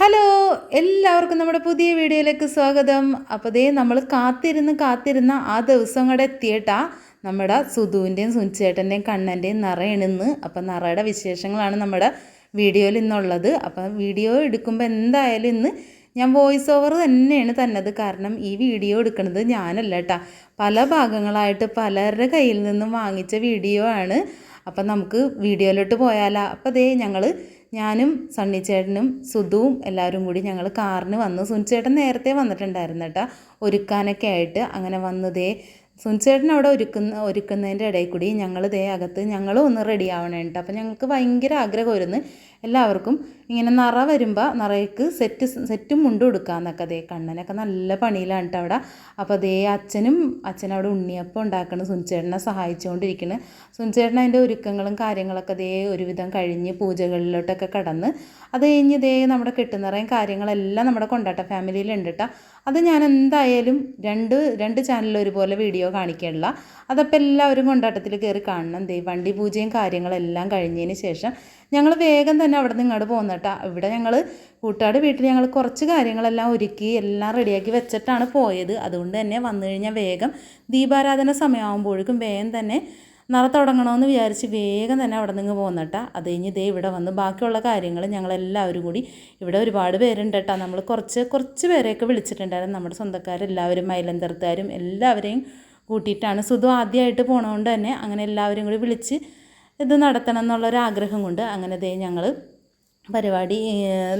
Hello എല്ലാവർക്കും നമ്മുടെ പുതിയ വീഡിയോയിലേക്ക് സ്വാഗതം. അപ്പോൾ ദേ നമ്മൾ കാത്തിരുന്ന് കാത്തിരുന്ന ആ ദിവസം കൂടെ എത്തിയിട്ടാ. നമ്മുടെ സുധുവിന്റെയും സുനിച്ചേട്ടന്റെയും കണ്ണന്റെയും നിറയണിന്ന് അപ്പം നിറയുടെ വിശേഷങ്ങളാണ് നമ്മുടെ വീഡിയോയിൽ ഇന്നുള്ളത്. അപ്പം വീഡിയോ എടുക്കുമ്പോൾ എന്തായാലും ഇന്ന് ഞാൻ വോയിസ് ഓവർ തന്നെയാണ് തന്നത്. കാരണം ഈ വീഡിയോ എടുക്കുന്നത് ഞാനല്ല കേട്ടാ. പല ഭാഗങ്ങളായിട്ട് പലരുടെ കയ്യിൽ നിന്നും വാങ്ങിച്ച വീഡിയോ ആണ്. അപ്പം നമുക്ക് വീഡിയോയിലോട്ട് പോയാലോ. അപ്പം ദേ ഞങ്ങൾ ഞാനും സണ്ണി ചേട്ടനും സുധുവും എല്ലാവരും കൂടി ഞങ്ങൾ കാറിന് വന്നു. സുനിച്ചേട്ടൻ നേരത്തെ വന്നിട്ടുണ്ടായിരുന്നു കേട്ടോ. ഒരുക്കാനൊക്കെ ആയിട്ട് അങ്ങനെ വന്നതേ. സുനിച്ചേട്ടൻ അവിടെ ഒരുക്കുന്ന ഒരുക്കുന്നതിന്റെ ഇടയിൽ കൂടി ഞങ്ങൾ ദേ അകത്ത് ഞങ്ങളും ഒന്ന് റെഡി ആവണേട്ടോ അപ്പോൾ ഞങ്ങൾക്ക് ഭയങ്കര ആഗ്രഹമായിരുന്നു. എല്ലാവർക്കും ഇങ്ങനെ നിറ വരുമ്പോൾ നിറയ്ക്ക് സെറ്റ് സെറ്റും മുണ്ടും എടുക്കാമെന്നൊക്കെ അതേ കണ്ണനൊക്കെ നല്ല പണിയിലാണ് കേട്ടോ അവിടെ. അപ്പോൾ അതേ അച്ഛനും അച്ഛൻ അവിടെ ഉണ്ണിയപ്പം ഉണ്ടാക്കണം സുനിച്ചേട്ടനെ സഹായിച്ചുകൊണ്ടിരിക്കുന്നു സുനിച്ചേട്ടൻ അതിന്റെ ഒരുക്കങ്ങളും കാര്യങ്ങളൊക്കെ അതേ ഒരുവിധം കഴിഞ്ഞ് പൂജകളിലോട്ടൊക്കെ കടന്ന് അത് കഴിഞ്ഞ് ഇതേ നമ്മുടെ കെട്ടുനിറയും കാര്യങ്ങളെല്ലാം നമ്മുടെ കൊണ്ടാട്ട ഫാമിലിയിലുണ്ട് കേട്ടോ അത് ഞാൻ എന്തായാലും രണ്ട് രണ്ട് ചാനലിൽ ഒരുപോലെ വീഡിയോ കാണിക്കാനുള്ള. അതപ്പോൾ എല്ലാവരും കൊണ്ടാട്ടത്തിൽ കയറി കാണണം. ദേ വണ്ടി പൂജയും കാര്യങ്ങളെല്ലാം കഴിഞ്ഞതിന് ശേഷം ഞങ്ങൾ വേഗം തന്നെ അവിടെ നിന്ന് ഇങ്ങോട്ട് പോകുന്നട്ടാ ഇവിടെ ഞങ്ങൾ കൂട്ടാട് വീട്ടിൽ ഞങ്ങൾ കുറച്ച് കാര്യങ്ങളെല്ലാം ഒരുക്കി എല്ലാം റെഡിയാക്കി വെച്ചിട്ടാണ് പോയത്. അതുകൊണ്ട് തന്നെ വന്നു കഴിഞ്ഞാൽ വേഗം ദീപാരാധന സമയമാകുമ്പോഴേക്കും വേഗം തന്നെ നിറ തുടങ്ങണമെന്ന് വിചാരിച്ച് വേഗം തന്നെ അവിടെ നിന്ന് പോകുന്നട്ടാ അത് കഴിഞ്ഞ് ഇതേ ഇവിടെ വന്ന് ബാക്കിയുള്ള കാര്യങ്ങൾ ഞങ്ങളെല്ലാവരും കൂടി ഇവിടെ ഒരുപാട് പേരുണ്ട് കേട്ടോ. നമ്മൾ കുറച്ച് കുറച്ച് പേരെയൊക്കെ വിളിച്ചിട്ടുണ്ടായിരുന്നു. നമ്മുടെ സ്വന്തക്കാരെല്ലാവരും മൈലന്തർത്താരും എല്ലാവരെയും കൂട്ടിയിട്ടാണ് സുധു ആദ്യമായിട്ട് പോണതുകൊണ്ട് തന്നെ അങ്ങനെ എല്ലാവരും കൂടി വിളിച്ച് ഇത് നടത്തണം എന്നുള്ളൊരാഗ്രഹം കൊണ്ട് അങ്ങനെ ദേ ഞങ്ങൾ പരിപാടി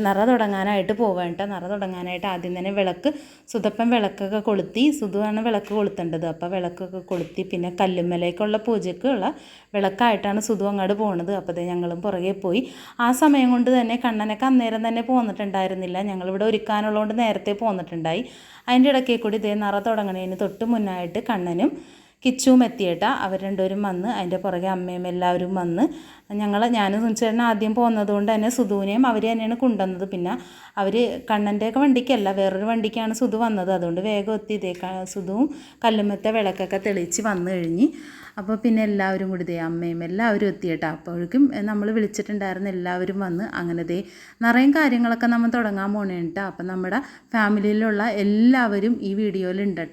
നിറ തുടങ്ങാനായിട്ട് പോവേണ്ട നിറ തുടങ്ങാനായിട്ട് ആദ്യം തന്നെ വിളക്ക് സുതപ്പൻ വിളക്കൊക്കെ കൊളുത്തി സുതുവാണ് വിളക്ക് കൊളുത്തേണ്ടത്. അപ്പോൾ വിളക്കൊക്കെ കൊളുത്തി പിന്നെ കല്ലുമ്മലേക്കുള്ള പൂജയ്ക്കുള്ള വിളക്കായിട്ടാണ് സുധു അങ്ങോട്ട് പോണത്. അപ്പോൾ ഞങ്ങളും പുറകെ പോയി. ആ സമയം കൊണ്ട് തന്നെ കണ്ണനൊക്കെ അന്നേരം തന്നെ പോന്നിട്ടുണ്ടായിരുന്നില്ല. ഞങ്ങളിവിടെ ഒരുക്കാനുള്ളതുകൊണ്ട് നേരത്തെ പോന്നിട്ടുണ്ടായി. അതിന്റെ ഇടയ്ക്കേ കൂടി ഇതേ നിറ തുടങ്ങണതിന് തൊട്ട് മുന്നായിട്ട് കണ്ണനും കിച്ചുവും എത്തിയേട്ട. അവർ രണ്ടുപേരും വന്ന് അതിന്റെ പുറകെ അമ്മയും എല്ലാവരും വന്ന്. ഞങ്ങൾ ഞാനും സുനിച്ചേട്ടൻ ആദ്യം പോകുന്നത് കൊണ്ട് തന്നെ സുധുവിനെയും അവർ തന്നെയാണ് കൊണ്ടുവന്നത്. പിന്നെ അവർ കണ്ണന്റെയൊക്കെ വണ്ടിക്കല്ല വേറൊരു വണ്ടിക്കാണ് സുധു വന്നത്. അതുകൊണ്ട് വേഗം എത്തി. ഇതേ സുധുവും കല്ലുമത്തെ വിളക്കൊക്കെ തെളിയിച്ച് വന്നു കഴിഞ്ഞ്. അപ്പോൾ പിന്നെ എല്ലാവരും കൂടി ദേ അമ്മയും എല്ലാവരും എത്തിയിട്ടാ. അപ്പോഴേക്കും നമ്മൾ വിളിച്ചിട്ടുണ്ടായിരുന്ന എല്ലാവരും വന്ന് അങ്ങനെ ദേ നിറയും കാര്യങ്ങളൊക്കെ നമ്മൾ തുടങ്ങാൻ പോകണേട്ടാ അപ്പം നമ്മുടെ ഫാമിലിയിലുള്ള എല്ലാവരും ഈ വീഡിയോയിലുണ്ട്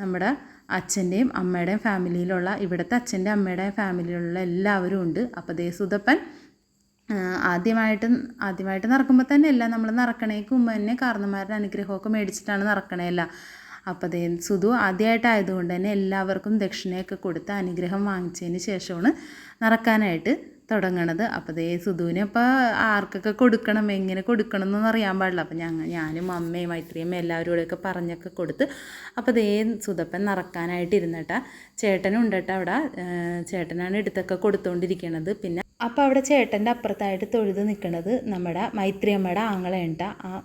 നമ്മുടെ അച്ഛന്റെയും അമ്മയുടെയും ഫാമിലിയിലുള്ള ഇവിടുത്തെ അച്ഛന്റെ അമ്മയുടെ ഫാമിലിയിലുള്ള എല്ലാവരും ഉണ്ട്. അപ്പോൾ ദേ സുതപ്പൻ ആദ്യമായിട്ട് ആദ്യമായിട്ട് നടക്കുമ്പോൾ തന്നെ അല്ല നമ്മൾ നടക്കണേക്ക് മുമ്പ് തന്നെ കാരണന്മാരുടെ അനുഗ്രഹമൊക്കെ മേടിച്ചിട്ടാണ് നടക്കണേല്ല. അപ്പോൾ ദേ സുധു ആദ്യമായിട്ടായതുകൊണ്ട് തന്നെ എല്ലാവർക്കും ദക്ഷിണയൊക്കെ കൊടുത്ത് അനുഗ്രഹം വാങ്ങിച്ചതിന് ശേഷമാണ് നടക്കാനായിട്ട് തുടങ്ങണത്. അപ്പോൾ ദേ സുധുവിനെ ഇപ്പോൾ ആർക്കൊക്കെ കൊടുക്കണം എങ്ങനെ കൊടുക്കണം എന്നൊന്നും അറിയാൻ പാടില്ല. അപ്പോൾ ഞങ്ങൾ ഞാനും അമ്മയും മൈത്രിയും എല്ലാവരും കൂടെയൊക്കെ പറഞ്ഞൊക്കെ കൊടുത്ത് അപ്പോൾ ദേ സുധപ്പൻ നടക്കാനായിട്ട് ഇരുന്നിട്ടാ. ചേട്ടനും ഉണ്ട് കേട്ടോ അവിടെ ചേട്ടനാണ് എടുത്തൊക്കെ കൊടുത്തുകൊണ്ടിരിക്കണത് പിന്നെ അപ്പോൾ അവിടെ ചേട്ടന്റെ അപ്പുറത്തായിട്ട് തൊഴുത് നിൽക്കുന്നത് നമ്മുടെ മൈത്രിയമ്മയുടെ ആങ്ങളയുണ്ട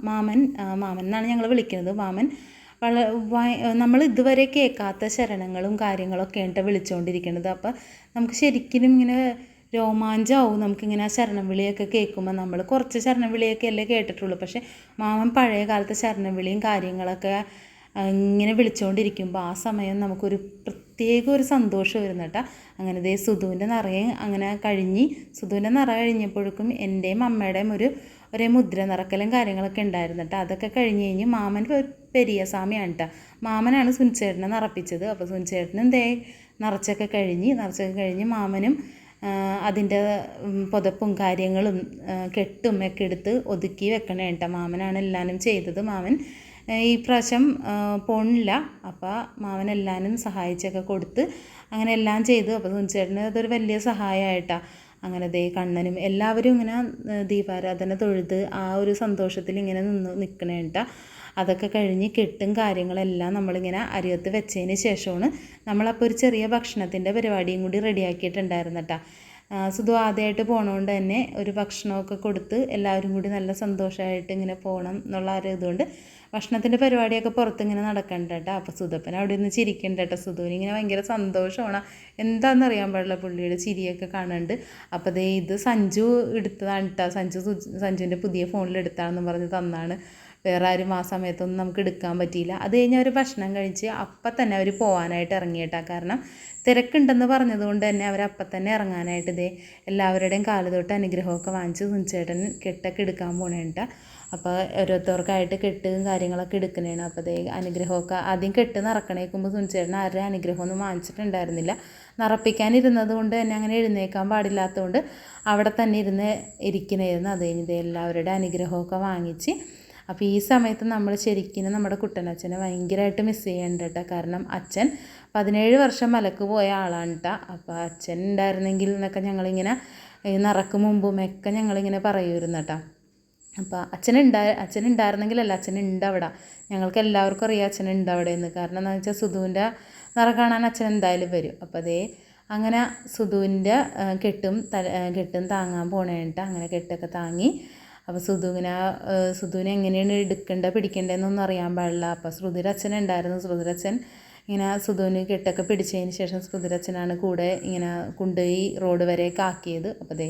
മാമൻ മാമൻ എന്നാണ് ഞങ്ങൾ വിളിക്കുന്നത് മാമൻ വള നമ്മൾ ഇതുവരെ കേൾക്കാത്ത ശരണങ്ങളും കാര്യങ്ങളൊക്കെ ഉണ്ട് വിളിച്ചുകൊണ്ടിരിക്കുന്നത് അപ്പോൾ നമുക്ക് ശരിക്കും ഇങ്ങനെ രോമാഞ്ചമാവും. നമുക്കിങ്ങനെ ആ ശരണം വിളിയൊക്കെ കേൾക്കുമ്പോൾ നമ്മൾ കുറച്ച് ശരണം വിളിയൊക്കെ അല്ലേ കേട്ടിട്ടുള്ളൂ. പക്ഷേ മാമൻ പഴയ കാലത്തെ ശരണം വിളിയും കാര്യങ്ങളൊക്കെ ഇങ്ങനെ വിളിച്ചുകൊണ്ടിരിക്കുമ്പോൾ ആ സമയം നമുക്കൊരു പ്രത്യേക ഒരു സന്തോഷം വരുന്ന അങ്ങനെ ദേ സുധുവിന്റെ നിറയെ അങ്ങനെ കഴിഞ്ഞ് സുധുവിന്റെ നിറ കഴിഞ്ഞപ്പോഴേക്കും എന്റെയും അമ്മയുടെയും ഒരു ഒരേ മുദ്ര നിറക്കലും കാര്യങ്ങളൊക്കെ ഉണ്ടായിരുന്നു അതൊക്കെ കഴിഞ്ഞ് കഴിഞ്ഞ് മാമൻ പെരിയ സ്വാമിയാണ് കേട്ടോ. മാമനാണ് സുനിച്ചേട്ടനെ നിറപ്പിച്ചത്. അപ്പോൾ സുനിച്ചേട്ടനും ദേ നിറച്ചൊക്കെ കഴിഞ്ഞ് നിറച്ചൊക്കെ കഴിഞ്ഞ് മാമനും അതിന്റെ പുതപ്പും കാര്യങ്ങളും കെട്ടും ഒക്കെ എടുത്ത് ഒതുക്കി വെക്കണം കേട്ടോ മാമനാണ് എല്ലാവരും ചെയ്തത്. മാമൻ ഈ പ്രാവശ്യം പോണില്ല. അപ്പോൾ മാമൻ എല്ലാവരും സഹായിച്ചൊക്കെ കൊടുത്ത് അങ്ങനെ എല്ലാം ചെയ്തു. അപ്പോൾ സുനിച്ചേട്ടന് അതൊരു വലിയ സഹായമായിട്ടാണ് അങ്ങനെ ദേ കണ്ണനും എല്ലാവരും ഇങ്ങനെ ദീപാരാധന തൊഴുത് ആ ഒരു സന്തോഷത്തിൽ ഇങ്ങനെ നിന്ന് നിൽക്കണേ കേട്ടോ അതൊക്കെ കഴിഞ്ഞ് കെട്ടും കാര്യങ്ങളെല്ലാം നമ്മളിങ്ങനെ അരിയത്ത് വെച്ചതിന് ശേഷമാണ് നമ്മളപ്പോൾ ഒരു ചെറിയ ഭക്ഷണത്തിന്റെ പരിപാടിയും കൂടി റെഡിയാക്കിയിട്ടുണ്ടായിരുന്നു കേട്ടോ സുധു ആദ്യമായിട്ട് പോണതുകൊണ്ട് തന്നെ ഒരു ഭക്ഷണമൊക്കെ കൊടുത്ത് എല്ലാവരും കൂടി നല്ല സന്തോഷമായിട്ട് ഇങ്ങനെ പോകണം എന്നുള്ള ഒരു ഇതുകൊണ്ട് ഭക്ഷണത്തിന്റെ പരിപാടിയൊക്കെ പുറത്ത് ഇങ്ങനെ നടക്കണ്ട കേട്ടോ അപ്പോൾ സുധപ്പൻ അവിടെ നിന്ന് ചിരിക്കണ്ട കേട്ടോ സുധുവിന് ഇങ്ങനെ ഭയങ്കര സന്തോഷമാണ്. എന്താണെന്ന് അറിയാൻ പാടില്ല പുള്ളിയുടെ ചിരിയൊക്കെ കാണുന്നുണ്ട് അപ്പോൾ ദേ ഇത് സഞ്ജു എടുത്തതാണ് കേട്ടോ സഞ്ജു സഞ്ജുവിന്റെ പുതിയ ഫോണിൽ എടുത്താണെന്ന് പറഞ്ഞ് തന്നാണ്. വേറെ ആരും ആ സമയത്തൊന്നും നമുക്ക് എടുക്കാൻ പറ്റിയില്ല. അത് കഴിഞ്ഞ് അവർ ഭക്ഷണം കഴിച്ച് അപ്പം തന്നെ അവർ പോകാനായിട്ട് ഇറങ്ങിയിട്ടാ. കാരണം തിരക്കുണ്ടെന്ന് പറഞ്ഞതുകൊണ്ട് തന്നെ അവർ അപ്പം തന്നെ ഇറങ്ങാനായിട്ട് ഇതേ എല്ലാവരുടെയും കാൽ തൊട്ട് അനുഗ്രഹമൊക്കെ വാങ്ങിച്ച് സുനിച്ചേട്ടൻ കെട്ടൊക്കെ എടുക്കാൻ പോണേണ്ട അപ്പോൾ ഓരോരുത്തർക്കായിട്ട് കെട്ടും കാര്യങ്ങളൊക്കെ എടുക്കണേണ്. അപ്പോൾ അതേ അനുഗ്രഹമൊക്കെ ആദ്യം കെട്ട് നിറക്കണേക്കുമ്പോൾ സുനിച്ചേട്ടൻ ആരുടെ അനുഗ്രഹമൊന്നും വാങ്ങിച്ചിട്ടുണ്ടായിരുന്നില്ല. നിറപ്പിക്കാനിരുന്നത് കൊണ്ട് തന്നെ അങ്ങനെ എഴുന്നേക്കാൻ പാടില്ലാത്തതുകൊണ്ട് അവിടെ തന്നെ ഇരുന്ന് ഇരിക്കണമായിരുന്നു അത് ഇതേ എല്ലാവരുടെ അനുഗ്രഹമൊക്കെ വാങ്ങിച്ച് അപ്പോൾ ഈ സമയത്ത് നമ്മൾ ശരിക്കും നമ്മുടെ കുട്ടനച്ഛനെ ഭയങ്കരമായിട്ട് മിസ് ചെയ്യേണ്ട കേട്ടോ കാരണം അച്ഛൻ പതിനേഴ് വർഷം മലക്ക് പോയ ആളാണ് കേട്ടോ അപ്പോൾ അച്ഛൻ ഉണ്ടായിരുന്നെങ്കിൽ എന്നൊക്കെ ഞങ്ങളിങ്ങനെ നിറക്ക് മുമ്പും ഒക്കെ ഞങ്ങളിങ്ങനെ പറയുമായിരുന്നു കേട്ടോ അപ്പോൾ അച്ഛനുണ്ടാ അച്ഛനുണ്ടായിരുന്നെങ്കിലല്ല അച്ഛനുണ്ട് അവിടെ. ഞങ്ങൾക്ക് എല്ലാവർക്കും അറിയാം അച്ഛനുണ്ട് അവിടെ എന്ന് കാരണം എന്താണെന്ന് വെച്ചാൽ സുധുവിന്റെ നിറ കാണാൻ അച്ഛൻ എന്തായാലും വരും. അപ്പോൾ അതേ അങ്ങനെ സുധുവിന്റെ കെട്ടും കെട്ടും താങ്ങാൻ പോണേട്ട് അങ്ങനെ കെട്ടൊക്കെ താങ്ങി അപ്പോൾ സുധുവിനെ സുധുവിനെ എങ്ങനെയാണ് എടുക്കേണ്ടത് പിടിക്കേണ്ടതെന്നൊന്നും അറിയാൻ പാടില്ല. അപ്പോൾ ശ്രുതിയുടെ അച്ഛൻ ഉണ്ടായിരുന്നു ശ്രുതിരച്ചൻ ഇങ്ങനെ സുധുവിന് കെട്ടൊക്കെ പിടിച്ചതിന് ശേഷം ശ്രുതിരച്ചനാണ് കൂടെ ഇങ്ങനെ കൊണ്ടുപോയി റോഡ് വരെ കാക്കിയത് അപ്പോൾ ദേ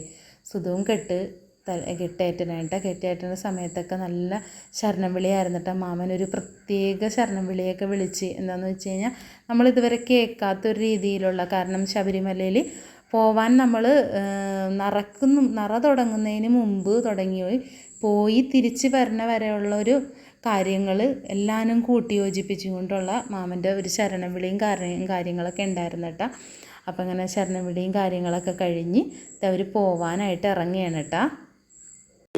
സുധുവും കെട്ട് കെട്ടേറ്റനായിട്ട്. കെട്ടേറ്റുന്ന സമയത്തൊക്കെ നല്ല ശരണം വിളിയായിരുന്നിട്ട് മാമൻ. ഒരു പ്രത്യേക ശരണം വിളിയൊക്കെ വിളിച്ച് എന്താണെന്ന് വെച്ച് കഴിഞ്ഞാൽ നമ്മളിതുവരെ കേൾക്കാത്തൊരു രീതിയിലുള്ള കാരണം ശബരിമലയിൽ പോവാൻ നമ്മൾ നിറക്കുന്നു നിറ തുടങ്ങുന്നതിന് മുമ്പ് തുടങ്ങി പോയി. തിരിച്ച് വരണ വരെയുള്ളൊരു കാര്യങ്ങൾ എല്ലാവരും കൂട്ടി യോജിപ്പിച്ചുകൊണ്ടുള്ള മാമന്റെ ഒരു ശരണം വിളിയും കാര്യം കാര്യങ്ങളൊക്കെ ഉണ്ടായിരുന്നു കേട്ടോ. അപ്പം അങ്ങനെ ശരണം വിളിയും കാര്യങ്ങളൊക്കെ കഴിഞ്ഞ് അവർ പോവാനായിട്ട് ഇറങ്ങിയാണ് കേട്ടോ.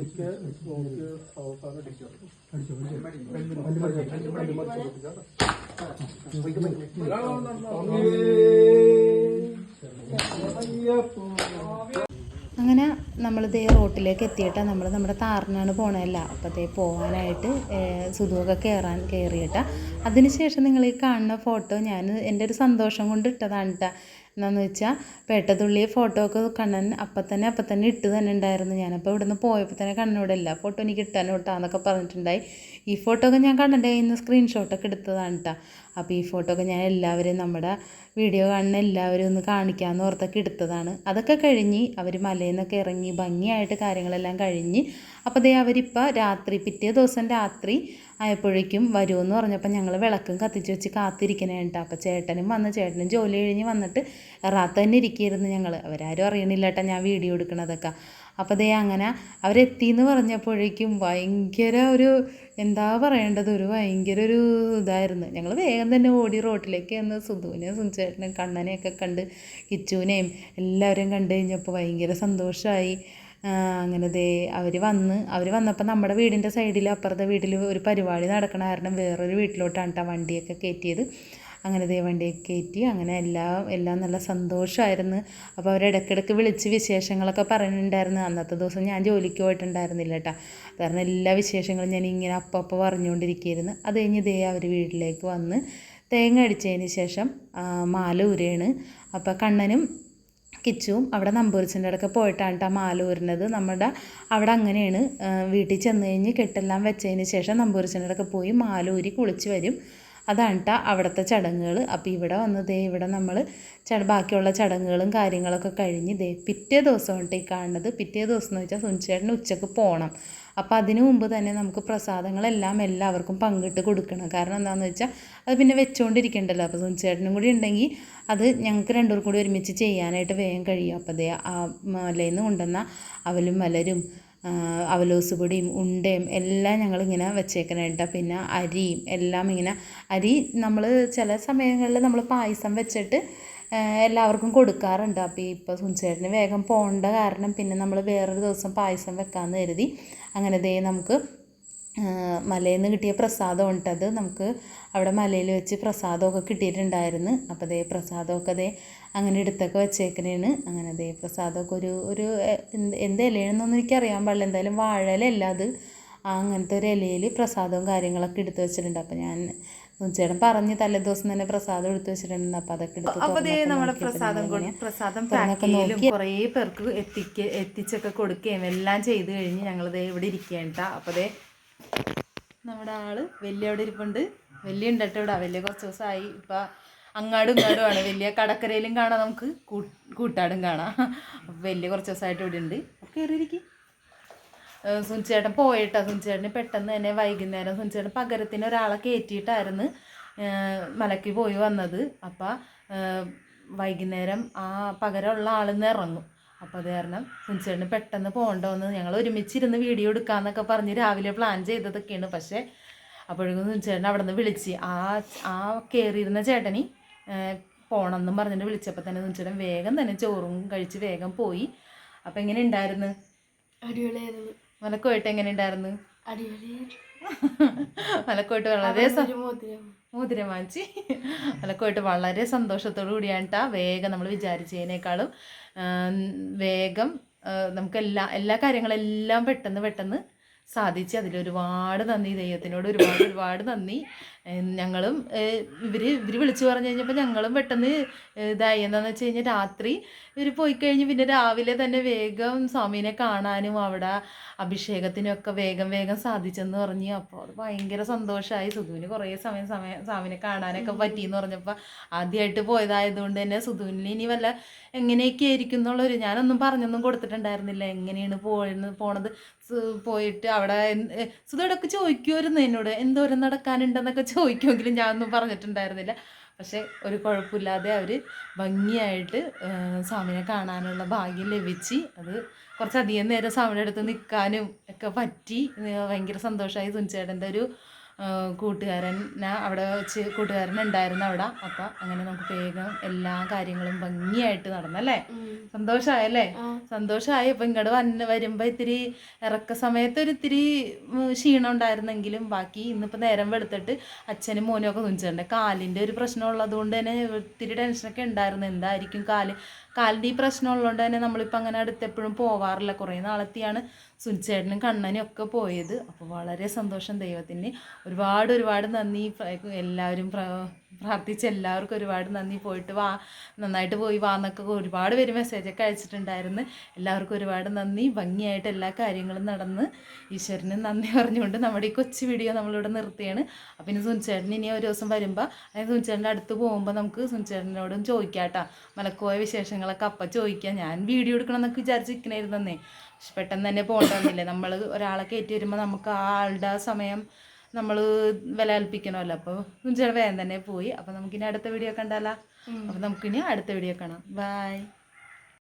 പതുക്കെ നോക്കി അവസാനം അടിക്കുക അയ്യപ്പോ അങ്ങനെ ദേ റോട്ടിലേക്ക് എത്തിയിട്ട് നമ്മൾ നമ്മുടെ താറിനാണ് പോണതല്ല അപ്പോൾ ദേ പോകാനായിട്ട് സുധുവൊക്കെ കയറാൻ കയറിയിട്ട് അതിനുശേഷം നിങ്ങൾ ഈ കാണുന്ന ഫോട്ടോ ഞാൻ എന്റെ ഒരു സന്തോഷം കൊണ്ട് ഇട്ടതാണ് കേട്ടോ എന്താണെന്ന് വെച്ചാൽ പേട്ടതുള്ളിയെ ഫോട്ടോ ഒക്കെ കണ്ണൻ അപ്പം തന്നെ അപ്പം തന്നെ ഇട്ട് തന്നെ ഉണ്ടായിരുന്നു ഞാനപ്പോൾ ഇവിടുന്ന് പോയപ്പോൾ തന്നെ കണ്ണനോട് എല്ലാ ഫോട്ടോ എനിക്ക് ഇട്ടാനോ ഇട്ടാന്നൊക്കെ പറഞ്ഞിട്ടുണ്ടായി. ഈ ഫോട്ടോ ഒക്കെ ഞാൻ കണ്ണന്റെ കയ്യിൽ നിന്ന് സ്ക്രീൻഷോട്ടൊക്കെ എടുത്തതാണ് കേട്ടോ അപ്പോൾ ഈ ഫോട്ടോ ഒക്കെ ഞാൻ എല്ലാവരും നമ്മുടെ വീഡിയോ കാണുന്ന എല്ലാവരും ഒന്ന് കാണിക്കാമെന്ന് ഓർത്തൊക്കെ എടുത്തതാണ്. അതൊക്കെ കഴിഞ്ഞ് അവർ മലയിൽ നിന്നൊക്കെ ഇറങ്ങി ഭംഗിയായിട്ട് കാര്യങ്ങളെല്ലാം കഴിഞ്ഞ് അപ്പോൾ ദേ അവരിപ്പോൾ രാത്രി പിറ്റേ ദിവസം രാത്രി ആയപ്പോഴേക്കും വരുമെന്ന് പറഞ്ഞപ്പോൾ ഞങ്ങൾ വിളക്കും കത്തിച്ച് വെച്ച് കാത്തിരിക്കണേ കേട്ടോ അപ്പോൾ ചേട്ടനും വന്ന് ചേട്ടനും ജോലി കഴിഞ്ഞ് വന്നിട്ട് എറാത്ത തന്നെ ഇരിക്കുകയായിരുന്നു ഞങ്ങൾ അവരാരും അറിയണില്ല കേട്ടോ ഞാൻ വീഡിയോ എടുക്കണതൊക്കെ. അപ്പോൾ ദേ അങ്ങനെ അവരെത്തി എന്ന് പറഞ്ഞപ്പോഴേക്കും ഭയങ്കര ഒരു എന്താ പറയേണ്ടത്? ഒരു ഭയങ്കര ഒരു ഇതായിരുന്നു. ഞങ്ങൾ വേഗം തന്നെ ഓടി റോട്ടിലേക്ക് വന്ന് സുധുവിനെയും സുഞ്ചേട്ടനെയും കണ്ണനെയൊക്കെ കണ്ട് കിച്ചുവിനെയും എല്ലാവരെയും കണ്ടു കഴിഞ്ഞപ്പോൾ ഭയങ്കര സന്തോഷമായി അങ്ങനെ ദേ അവർ വന്ന് അവർ വന്നപ്പോൾ നമ്മുടെ വീടിന്റെ സൈഡിൽ അപ്പുറത്തെ വീട്ടിൽ ഒരു പരിപാടി നടക്കണ കാരണം വേറൊരു വീട്ടിലോട്ടാണ് കേട്ടോ വണ്ടിയൊക്കെ കയറ്റിയത് അങ്ങനെ ദേ വണ്ടിയൊക്കെ കയറ്റി അങ്ങനെ എല്ലാം എല്ലാം നല്ല സന്തോഷമായിരുന്നു അപ്പോൾ അവർ ഇടയ്ക്കിടയ്ക്ക് വിളിച്ച് വിശേഷങ്ങളൊക്കെ പറഞ്ഞിട്ടുണ്ടായിരുന്നു അന്നത്തെ ദിവസം ഞാൻ ജോലിക്ക് പോയിട്ടുണ്ടായിരുന്നില്ല കേട്ടോ കാരണം എല്ലാ വിശേഷങ്ങളും ഞാൻ ഇങ്ങനെ അപ്പം പറഞ്ഞുകൊണ്ടിരിക്കുകയായിരുന്നു. അത് കഴിഞ്ഞ് ദേ അവർ വീട്ടിലേക്ക് വന്ന് തേങ്ങ അടിച്ചതിന് ശേഷം മാല ഊരയാണ് അപ്പോൾ കണ്ണനും കിച്ചുവും അവിടെ നമ്പൂരിച്ചന്റെ അടുക്ക പോയിട്ടാണ് കേട്ടോ മാല ഊരുന്നത്. നമ്മുടെ അവിടെ അങ്ങനെയാണ് വീട്ടിൽ ചെന്ന് കഴിഞ്ഞ് കെട്ടെല്ലാം വെച്ചതിന് ശേഷം നമ്പൂരിച്ചന്റെ അടുക്ക പോയി മാല ഊരി കുളിച്ച് വരും. അതാണ് കേട്ടോ അവിടുത്തെ ചടങ്ങുകൾ അപ്പോൾ ഇവിടെ വന്ന് ദേ ഇവിടെ നമ്മൾ ബാക്കിയുള്ള ചടങ്ങുകളും കാര്യങ്ങളൊക്കെ കഴിഞ്ഞ് ദേ പിറ്റേ ദിവസമാണ് ഈ കാണുന്നത്. പിറ്റേ ദിവസം എന്ന് വെച്ചാൽ സുനിച്ചേട്ടന് ഉച്ചയ്ക്ക് പോകണം അപ്പോൾ അതിനു മുമ്പ് തന്നെ നമുക്ക് പ്രസാദങ്ങളെല്ലാം എല്ലാവർക്കും പങ്കിട്ട് കൊടുക്കണം. കാരണം എന്താണെന്ന് വെച്ചാൽ അത് പിന്നെ വെച്ചുകൊണ്ടിരിക്കണ്ടല്ലോ അപ്പോൾ സുനിച്ചേട്ടനും കൂടി ഉണ്ടെങ്കിൽ അത് ഞങ്ങൾക്ക് രണ്ടുപേർക്കും കൂടി ഒരുമിച്ച് ചെയ്യാനായിട്ട് വേഗം കഴിയും. അപ്പോൾ അതേ ആ മലയിൽ നിന്ന് കൊണ്ടുവന്ന അവലും മലരും അവലോസ് പൊടിയും ഉണ്ടയും എല്ലാം ഞങ്ങളിങ്ങനെ വെച്ചേക്കണേട്ട. പിന്നെ അരിയും എല്ലാം ഇങ്ങനെ അരി നമ്മൾ ചില സമയങ്ങളിൽ നമ്മൾ പായസം വെച്ചിട്ട് എല്ലാവർക്കും കൊടുക്കാറുണ്ട്. അപ്പോൾ ഇപ്പോൾ സുഞ്ചേട്ടന് വേഗം പോകേണ്ട കാരണം പിന്നെ നമ്മൾ വേറൊരു ദിവസം പായസം വെക്കാമെന്ന് കരുതി. അങ്ങനെ ദേ നമുക്ക് മലയിൽ നിന്ന് കിട്ടിയ പ്രസാദം ഉണ്ടത് നമുക്ക് അവിടെ മലയിൽ വെച്ച് പ്രസാദമൊക്കെ കിട്ടിയിട്ടുണ്ടായിരുന്നു. അപ്പോൾ ദേ പ്രസാദമൊക്കെ ദേ അങ്ങനെ എടുത്തൊക്കെ വെച്ചേക്കണേണ്. അങ്ങനെ ദേ പ്രസാദമൊക്കെ ഒരു ഒരു എന്ത് എന്ത് ഇലയാണെന്നൊന്നും എനിക്കറിയാൻ പാടില്ല. എന്തായാലും വാഴയിലല്ല അത്. അങ്ങനത്തെ ഒരു ഇലയിൽ പ്രസാദവും കാര്യങ്ങളൊക്കെ എടുത്തു വെച്ചിട്ടുണ്ട്. അപ്പം ഞാൻ ചേട്ടൻ പറഞ്ഞ് തലേദിവസം തന്നെ പ്രസാദം എടുത്തു വെച്ചിട്ടുണ്ട് അപ്പം അതൊക്കെ എടുത്ത് നമ്മുടെ പ്രസാദം പ്രസാദം കുറേ പേർക്ക് എത്തിക്ക എത്തിച്ചൊക്കെ കൊടുക്കുകയും എല്ലാം ചെയ്ത് കഴിഞ്ഞ് ഞങ്ങൾ ദേ ഇവിടെ ഇരിക്കേണ്ട അപ്പം അതേ നമ്മുടെ ആൾ വലിയ അവിടെ ഇരിപ്പുണ്ട്. വലിയ ഉണ്ടട്ടോ ഇവിടെ. വലിയ കുറച്ച് ദിവസമായി ഇപ്പം അങ്ങാടും ഇങ്ങാടും ആണ് വലിയ കടക്കരയിലും കാണാം നമുക്ക്. കൂട്ടാടും കാണാം. വലിയ കുറച്ച് ദിവസമായിട്ട് ഇവിടെ ഉണ്ട്. കയറിയിരിക്കും സുനിച്ചേട്ടൻ പോയിട്ടാ. സുനിച്ചേട്ടന് പെട്ടെന്ന് തന്നെ വൈകുന്നേരം സുനിച്ചേട്ടൻ പകരത്തിന് ഒരാളെ കയറ്റിയിട്ടായിരുന്നു മലക്കി മലയ്ക്ക് പോയി വന്നത്. അപ്പം വൈകുന്നേരം ആ പകരമുള്ള ആളിന്ന് ഇറങ്ങും. അപ്പോൾ അത് കാരണം സുനിച്ചേട്ടന് പെട്ടെന്ന് പോകണ്ടോന്ന് ഞങ്ങൾ ഒരുമിച്ചിരുന്ന് വീഡിയോ എടുക്കാമെന്നൊക്കെ പറഞ്ഞ് രാവിലെ പ്ലാൻ ചെയ്തതൊക്കെയാണ്. പക്ഷേ അപ്പോഴേക്കും സുനിച്ചേട്ടൻ അവിടെ നിന്ന് വിളിച്ച് ആ ആ കയറിയിരുന്ന ചേട്ടനി ഏഹ് എന്നും പറഞ്ഞിട്ട് വിളിച്ചപ്പോൾ തന്നെ സുനിച്ചേട്ടൻ വേഗം തന്നെ ചോറും കഴിച്ച് വേഗം പോയി. അപ്പം എങ്ങനെ ഉണ്ടായിരുന്നു അടിപൊളിയായിരുന്നു. മലക്കോയിട്ട് എങ്ങനെ ഉണ്ടായിരുന്നു മലക്കോയിട്ട് വളരെ മോതിരം. വാങ്ങിച്ച്. മലക്കോയിട്ട് വളരെ സന്തോഷത്തോടു കൂടിയാണ്ടാ വേഗം നമ്മൾ വിചാരിച്ചതിനേക്കാളും. വേഗം നമുക്കെല്ലാ നമുക്ക് എല്ലാ എല്ലാ കാര്യങ്ങളെല്ലാം പെട്ടെന്ന് പെട്ടെന്ന് സാധിച്ച്. അതിലൊരുപാട് നന്ദി. ദൈവത്തിനോട് ഒരുപാട് ഒരുപാട് നന്ദി. ഞങ്ങളും ഇവർ ഇവർ വിളിച്ചു പറഞ്ഞു കഴിഞ്ഞപ്പോൾ ഞങ്ങളും പെട്ടെന്ന് ഇതായി. എന്താണെന്ന് വെച്ച് കഴിഞ്ഞാൽ രാത്രി ഇവർ പോയി കഴിഞ്ഞ് പിന്നെ രാവിലെ തന്നെ വേഗം സ്വാമീനെ കാണാനും അവിടെ അഭിഷേകത്തിനൊക്കെ വേഗം വേഗം സാധിച്ചെന്ന് പറഞ്ഞു. അപ്പോൾ അത് ഭയങ്കര സന്തോഷമായി സുധുവിന് കുറേ സമയം സമയം സ്വാമിനെ കാണാനൊക്കെ പറ്റിയെന്ന് പറഞ്ഞപ്പോൾ ആദ്യമായിട്ട് പോയതായതുകൊണ്ട് തന്നെ സുധുവിന് ഇനി വല്ല എങ്ങനെയൊക്കെ ആയിരിക്കും എന്നുള്ളൊരു ഞാനൊന്നും പറഞ്ഞൊന്നും കൊടുത്തിട്ടുണ്ടായിരുന്നില്ല. എങ്ങനെയാണ് പോയെന്ന് പോണത്? പോയിട്ട് അവിടെ സുധയോടൊക്കെ ചോദിക്കുമായിരുന്നു എന്നോട് എന്തോരം നടക്കാനുണ്ടെന്നൊക്കെ ചോദിക്കുമെങ്കിലും ഞാനൊന്നും പറഞ്ഞിട്ടുണ്ടായിരുന്നില്ല. പക്ഷേ ഒരു കുഴപ്പമില്ലാതെ അവർ ഭംഗിയായിട്ട് സ്വാമിനെ കാണാനുള്ള ഭാഗ്യം ലഭിച്ച് അത് കുറച്ചധികം നേരം സ്വാമിയുടെ അടുത്ത് നിൽക്കാനും ഒക്കെ പറ്റി. ഭയങ്കര സന്തോഷമായി സുനിച്ചേട്ടന്റെ ഒരു കൂട്ടുകാരൻ അവിടെ വെച്ച് കൂട്ടുകാരൻ ഉണ്ടായിരുന്നു അവിടെ. അപ്പം അങ്ങനെ നമുക്ക് വേഗം എല്ലാ കാര്യങ്ങളും ഭംഗിയായിട്ട് നടന്നല്ലേ? സന്തോഷമായല്ലേ സന്തോഷമായി ഇപ്പൊ ഇങ്ങോട്ട് വന്ന് വരുമ്പോൾ ഇത്തിരി ഇറക്ക സമയത്ത് ഒരു ഇത്തിരി ക്ഷീണം ഉണ്ടായിരുന്നെങ്കിലും ബാക്കി ഇന്നിപ്പോ നേരം വെളുത്തിട്ട് അച്ഛനും മോനും ഒക്കെ തുണിച്ചിട്ടുണ്ട് കാലിന്റെ ഒരു പ്രശ്നം ഉള്ളത് കൊണ്ട് തന്നെ ഒത്തിരി ടെൻഷനൊക്കെ ഉണ്ടായിരുന്നു. എന്തായിരിക്കും കാൽ? കാലിന്റെ ഈ പ്രശ്നം ഉള്ളതുകൊണ്ട് തന്നെ നമ്മളിപ്പോൾ അങ്ങനെ അടുത്തെപ്പോഴും പോവാറില്ല. കുറേ നാളത്തെയാണ് സുനിച്ചേട്ടനും കണ്ണനും ഒക്കെ പോയത്. അപ്പോൾ വളരെ സന്തോഷം ദൈവത്തിന്. ഒരുപാട് ഒരുപാട് നന്ദി. എല്ലാവരും പ്രാർത്ഥിച്ച് എല്ലാവർക്കും ഒരുപാട് നന്ദി. പോയിട്ട് വാ നന്നായിട്ട് പോയി വാ എന്നൊക്കെ ഒരുപാട് പേര് മെസ്സേജൊക്കെ അയച്ചിട്ടുണ്ടായിരുന്നു. എല്ലാവർക്കും ഒരുപാട് നന്ദി. ഭംഗിയായിട്ട് എല്ലാ കാര്യങ്ങളും നടന്ന് ഈശ്വരന് നന്ദി പറഞ്ഞുകൊണ്ട് നമ്മുടെ ഈ കൊച്ചു വീഡിയോ നമ്മളിവിടെ നിർത്തിയാണ്. അപ്പം ഇനി സുനിച്ചേട്ടൻ ഇനി ഒരു ദിവസം വരുമ്പോൾ അതായത് സുനിച്ചേട്ടന്റെ അടുത്ത് പോകുമ്പോൾ നമുക്ക് സുനിച്ചേട്ടനോടും ചോദിക്കാം കേട്ടോ മലക്കോയ വിശേഷങ്ങളൊക്കെ അപ്പം ചോദിക്കാം. ഞാൻ വീഡിയോ എടുക്കണം എന്നൊക്കെ വിചാരിച്ചിരിക്കണായിരുന്നേ പക്ഷെ പെട്ടെന്ന് തന്നെ പോകണ്ടെന്നില്ലേ നമ്മൾ ഒരാളെ കയറ്റി വരുമ്പോൾ നമുക്ക് ആ ആളുടെ സമയം നമ്മൾ വില കൽപ്പിക്കണമല്ലോ അപ്പോൾ ചില വേഗം തന്നെ പോയി. അപ്പോൾ നമുക്കിനി അടുത്ത വീഡിയോ കണ്ടാലോ? അപ്പോൾ നമുക്കിനി അടുത്ത വീഡിയോ കാണാം. ബൈ